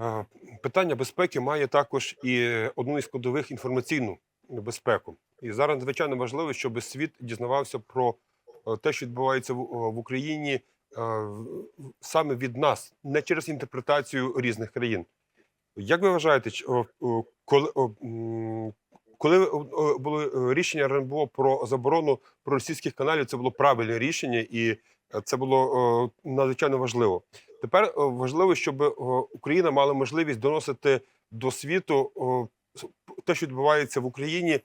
Е, Питання безпеки має також і одну із складових інформаційну безпеку. І зараз надзвичайно важливо, щоб світ дізнавався про е, те, що відбувається в, в Україні е, саме від нас, не через інтерпретацію різних країн. Як ви вважаєте, о, коли, о, було е, рішення РНБО про заборону про російських каналів, це було правильне рішення, і е, це було надзвичайно важливо. Тепер важливо, щоб Україна мала можливість доносити до світу те, що відбувається в Україні,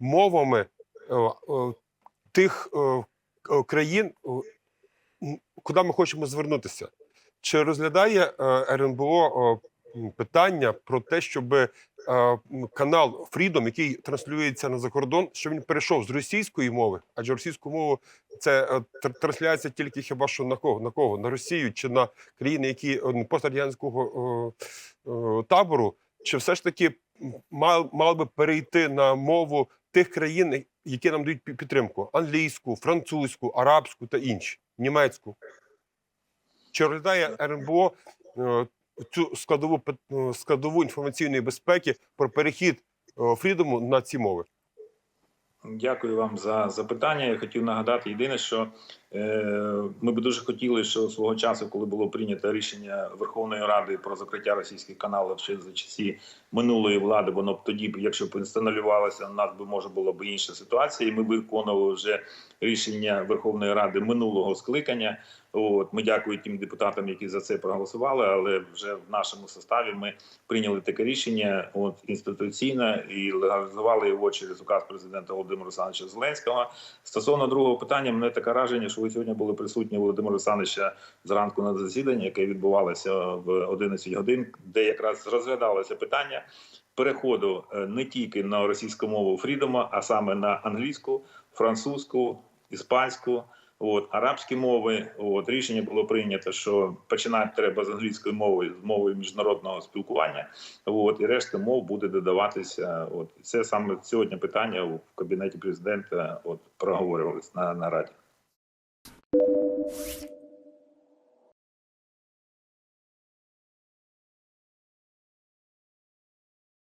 мовами тих країн, куди ми хочемо звернутися. Чи розглядає е, РНБО питання про те, щоб е, канал Freedom, який транслюється на закордон, щоб він перейшов з російської мови, адже російську мову це е, трансляція тільки хіба що на кого? На кого? На Росію чи на країни, які е, пострадянського табору, чи все ж таки мав, мав би перейти на мову тих країн, які нам дають підтримку: англійську, французьку, арабську та інші, німецьку. Чи розглядає РНБО цю складову е, складову інформаційної безпеки про перехід е, Фрідому на ці мови? Дякую вам за запитання. Я хотів нагадати єдине, що е, ми би дуже хотіли, що свого часу, коли було прийнято рішення Верховної Ради про закриття російських каналів ще за часі минулої влади, воно б тоді, якщо б інсталювалося, у нас би може була б інша ситуація, і ми виконували вже рішення Верховної Ради минулого скликання. От ми дякуємо тим депутатам, які за це проголосували. Але вже в нашому составі ми прийняли таке рішення от інституційно і легалізували його через указ президента Володимира Олександровича Зеленського. Стосовно другого питання, мене таке враження, що ви сьогодні були присутні Володимира Олександровича зранку на засіданні, яке відбувалося в 11 годин, де якраз розглядалося питання. Переходу е, не тільки на російську мову Фрідома, а саме на англійську, французьку, іспанську, от арабські мови. От рішення було прийнято, що починати треба з англійської мови, з мови міжнародного спілкування. От і решта мов буде додаватися. От це саме сьогодні питання в кабінеті президента. От проговорювалися на, на раді.